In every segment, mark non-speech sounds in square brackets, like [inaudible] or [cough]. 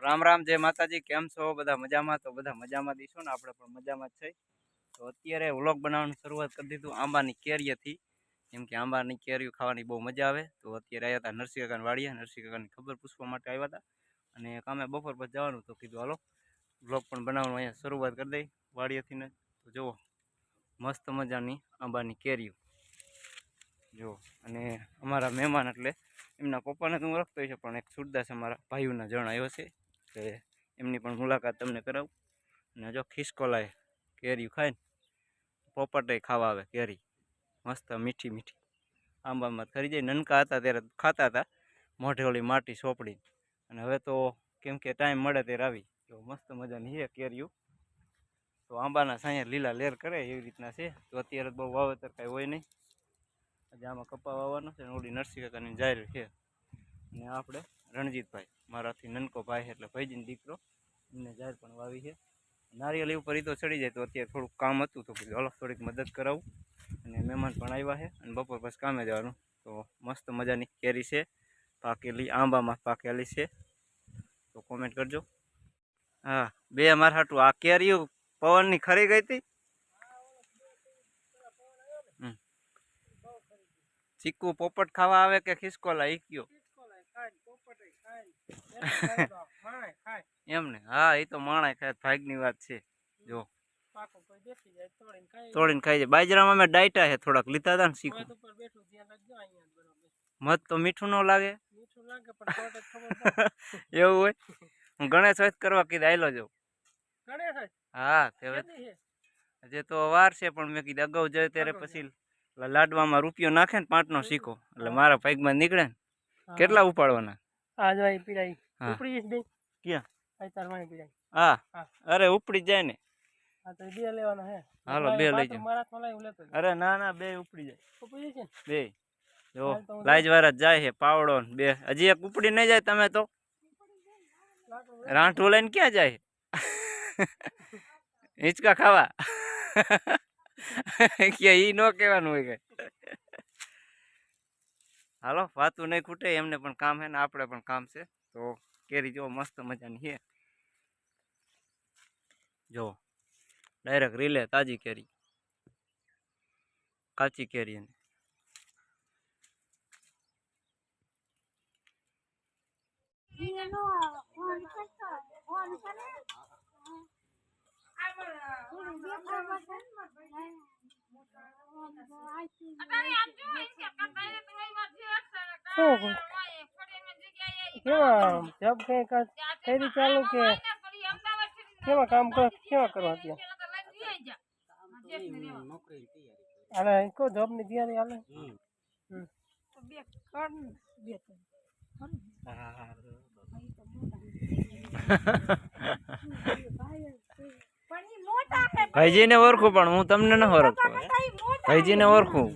રામ રામ, જય માતાજી, કેમ છો? બધા મજામાં? તો બધા મજામાં દીશો ને આપણે પણ મજામાં જ છે. તો અત્યારે વ્લોગ બનાવવાની શરૂઆત કરી દીધું આંબાની કેરીએથી. કેમ કે આંબાની કેરીઓ ખાવાની બહુ મજા આવે. તો અત્યારે આવ્યા હતા નરસિંહ કાકાની વાડીએ. નરસિંહ કાકાની ખબર પૂછવા માટે આવ્યા હતા અને કામે બપોર પછી જવાનું તો કીધું, હાલો, વ્લોગ પણ બનાવવાનું અહીંયા શરૂઆત કરી દઈ વાડીએથી ને. તો જુઓ, મસ્ત મજાની આંબાની કેરીઓ. જુઓ, અને અમારા મહેમાન એટલે એમના પપ્પાને તો હું ઓળખતો છે, પણ એક સુરદાસ અમારા ભાઈઓના જણ આવ્યો છે. કે એમની પણ મુલાકાત તમને કરાવું. અને જો ખિસકોલાએ કેરી ખાય ને, પોપટે ખાવા આવે કેરી. મસ્ત મીઠી મીઠી. આંબામાં ખરી જાય, નનકા હતા ત્યારે ખાતા હતા. મોઢે ઓલી માટી સોપડી અને હવે તો કેમ કે ટાઈમ મળે ત્યારે આવી. તો મસ્ત મજાની છે કેરીઓ. તો આંબાના સાંજે લીલા લેર કરે, એવી રીતના છે. તો અત્યારે બહુ વાવેતર કાંઈ હોય નહીં. આજે આમાં કપા વાવવાનો છે ને, ઓલી નરસિંહ કાકાની જાહેર છે. અને આપણે રણજીતભાઈ, મારાથી નનકો ભાઈ એટલે ભાઈજીનો દીકરો. એમને જાહેર પણ વાવી છે. નારિયેલ ઉપર એ તો ચડી જાય તો અત્યારે થોડુંક કામ હતું તો કીધું હાલો થોડીક મદદ કરાવું. અને મહેમાન પણ આવ્યા છે અને બપોર પછી કામે જવાનું. તો મસ્ત મજાની કેરી છે, પાકેલી, આંબામાં પાકેલી છે. તો કોમેન્ટ કરજો. હા, બે મારા હાટું, આ કેરીઓ પવનની ખરી ગઈ હતી. ચીકુ પોપટ ખાવા આવે કે ખિસકોલા ઈ કયો [laughs] એમને? હા એ તો માણા ખાય ભાગની વાત છે. જો. તોડીને ખાઈ જાય. બાજરામાં અમે ડાયટા છે થોડાક લીધા હતા ને શીખું. મત તો મીઠું ન લાગે. [laughs] એવું હોય? હું ગણેશ હોય કરવા કીધું આયલો જાઉં હા હવે તો વાર છે પણ મેં કીધું અગાઉ જાય ત્યારે પછી લાડવામાં રૂપિયો નાખે ને પાંચનો શીખો. એટલે મારા પૈકમાં નીકળે ને. કેટલા ઉપાડવાના? આ જો હા. ઉપડી બેન ક્યાં? વાણી હા. અરે ઉપડી જાય ને. આ તો બે લેવાના હે. હાલો, બે લઈ પાત્ર જાઓ. મારા હાથમાં લાવી હું લેતો અરે ના ના બે ઉપડી જાય. ઉપડી જશે બે. જો લાજવારા જાય છે પાવડો બે. હજી એક ઉપડી નહીં જાય તમે તો. રાંઠું લઈને ક્યાં જાય? હિંચકા ખાવા. કે ઈ ન કહેવાનું હોય કઈ. હાલો વાતું નહીં ખૂટે એમને પણ કામ છે ને આપણે પણ કામ છે. તો કેરી જો મસ્ત મજાની છે. જો ડાયરેક્ટ રીલે તાજી કેરી. કાચી કેરી એને. એનો ફોન કરતો ફોન કરે શું કહું? કેવા? જબ કઈ કા ફેરી ચાલુ કે? કેવા કામ કર? કેવા કરવા અત્યારે? અરે કો જોબની તૈયારી હાલે? હમ. ભાઈજીને ઓળખું પણ હું તમને ન ઓળખતો ભાઈજીને ઓળખું.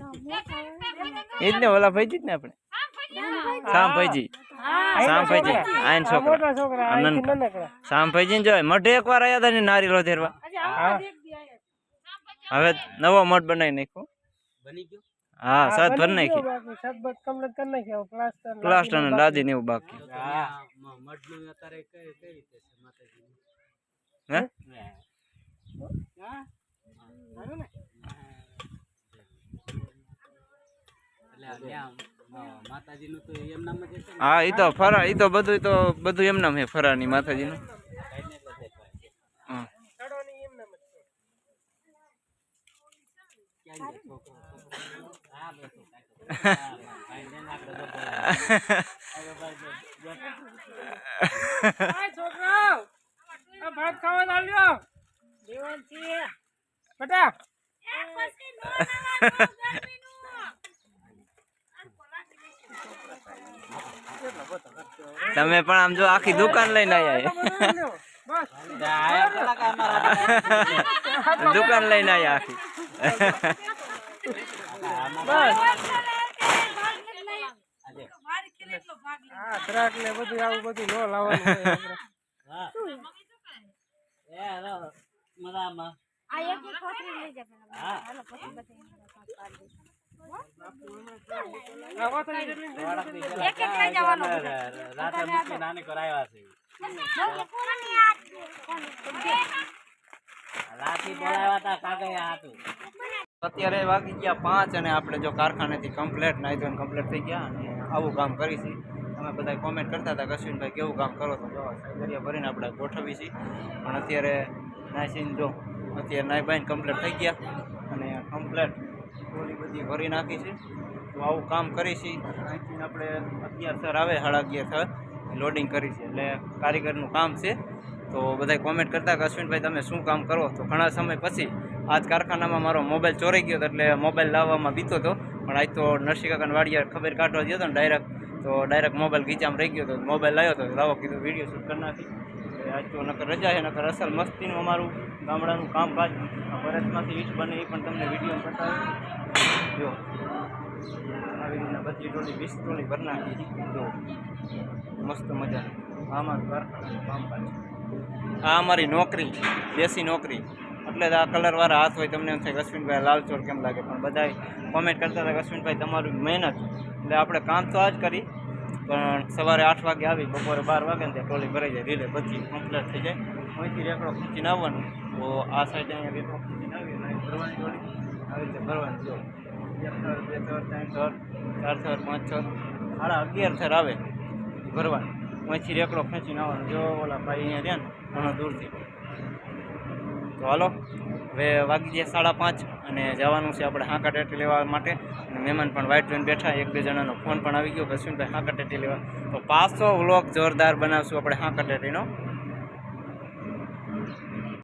એ જ ને ઓલા ભાઈજી જ ને આપણે. શામ ભાઈજી. આયન છોકરા. છોકરા. ને જોય મઢે એકવાર આયા હતા ને નારિયેળ વધેરવા હવે નવો મઠ બનાવી નાખ્યો. હા સાત ભર નાખી. બાકી. સાત બસ કમ્પ્લીટ કરી નાખ્યા. પ્લાસ્ટર પ્લાસ્ટર ને લાદી ને એવું બાકી. હે હા? એ તો ફરા એ તો બધું તો બધું એમનામ હે ફરાની માતાજીનું. હા. ચડવાની એમ નામ છે. આ છોકરાઓ, ભાત ખાવા બેટા. તમે પણ આમ જો આખી દુકાન લઈને આવ્યા દુકાન લઈને આવ્યા આખી. બધું આવું બધું ન લાવવાનું હોય એક એક અત્યારે વાગી ગયા પાંચ અને આપણે જો કારખાનેથી કમ્પ્લેટ નાઈ ધોઈને કમ્પ્લેટ થઈ ગયા અને આવું કામ કરી અમે બધા કોમેન્ટ કરતા હતા કે અશ્વિનભાઈ કેવું કામ કરો તો જો સાઈગરિયા ભરીને આપણે ગોઠવી છીએ. પણ અત્યારે નાસીને જો, અત્યારે નાઈ બાઈને કમ્પ્લેટ થઈ ગયા અને કમ્પ્લેટ થોડી બધી ભરી નાખી છે. તો આવું કામ કરી અહીંથી આપણે અગિયાર સર આવે, સાડા અગિયાર સર, લોડિંગ કરી છે. એટલે કારીગરનું કામ છે. તો બધા કોમેન્ટ કરતા કે અશ્વિનભાઈ, તમે શું કામ કરો? તો ઘણા સમય પછી આજ કારખાનામાં મારો મોબાઈલ ચોરાઈ ગયો હતો, એટલે મોબાઈલ લાવવામાં બીતો હતો. પણ આજ તો નરસિંહ કાકાને વાડિયા ખબર કાઢવા ગયો હતો ને ડાયરેક્ટ તો ડાયરેક્ટ મોબાઈલ ગીચામાં રહી ગયો હતો. મોબાઈલ લાવ્યો હતો લાવો કીધું, વીડિયો શૂટ કરી નાખી. આજ તો નકર રજા છે, નકર અસલ મસ્તીનું અમારું ગામડાનું કામકાજ. ભરતમાંથી ઈટ બને એ પણ તમને વીડિયો બતાવે. જો. આવી રીતના બધી ટોલી વીસ ટોલી ભરી નાખી જો, મસ્ત મજા આમાં કારખાનાનું કામકાજ આ અમારી નોકરી, દેશી નોકરી. એટલે જ આ કલરવાળા હાથ હોય તમને એમ થાય અશ્વિનભાઈ લાલચોર કેમ લાગે? પણ બધા કોમેન્ટ કરતા હતા અશ્વિનભાઈ તમારું મહેનત. એટલે આપણે કામ તો આ જ કરી, પણ સવારે આઠ વાગે આવી, બપોરે બાર વાગે ને ત્યાં ટોલી ભરાઈ જાય, રીલે બધી કમ્પ્લીટ થઈ જાય. અહીંથી રેકડો ખૂંચીને આવવાનું. તો આ સાઈડ અહીંયા રેકડો ખૂંચીને આવી અને ભરવાની ટોલી આવી રીતે ભરવાનું જો એક થર બે થર ત્રણ થર ચાર થર પાંચ થર સાડા અગિયાર થર આવે ભરવાનું. અહીંથી રેકડો ખેંચીને આવવાનો. જો ઓલા ભાઈ અહીંયા રહ્યા ને, ઘણો દૂરથી તો હાલો, હવે વાગી ગયા સાડા પાંચ અને જવાનું છે આપણે હાંકા ટેટી લેવા માટે. અને મહેમાન પણ વાઇટ જોઈને બેઠા. એક બે જણાનો ફોન પણ આવી ગયો કે ભાઈ હાંકા ટેટી લેવા. તો પાછો વ્લોગ જોરદાર બનાવશું આપણે હાંકા ટેટીનો.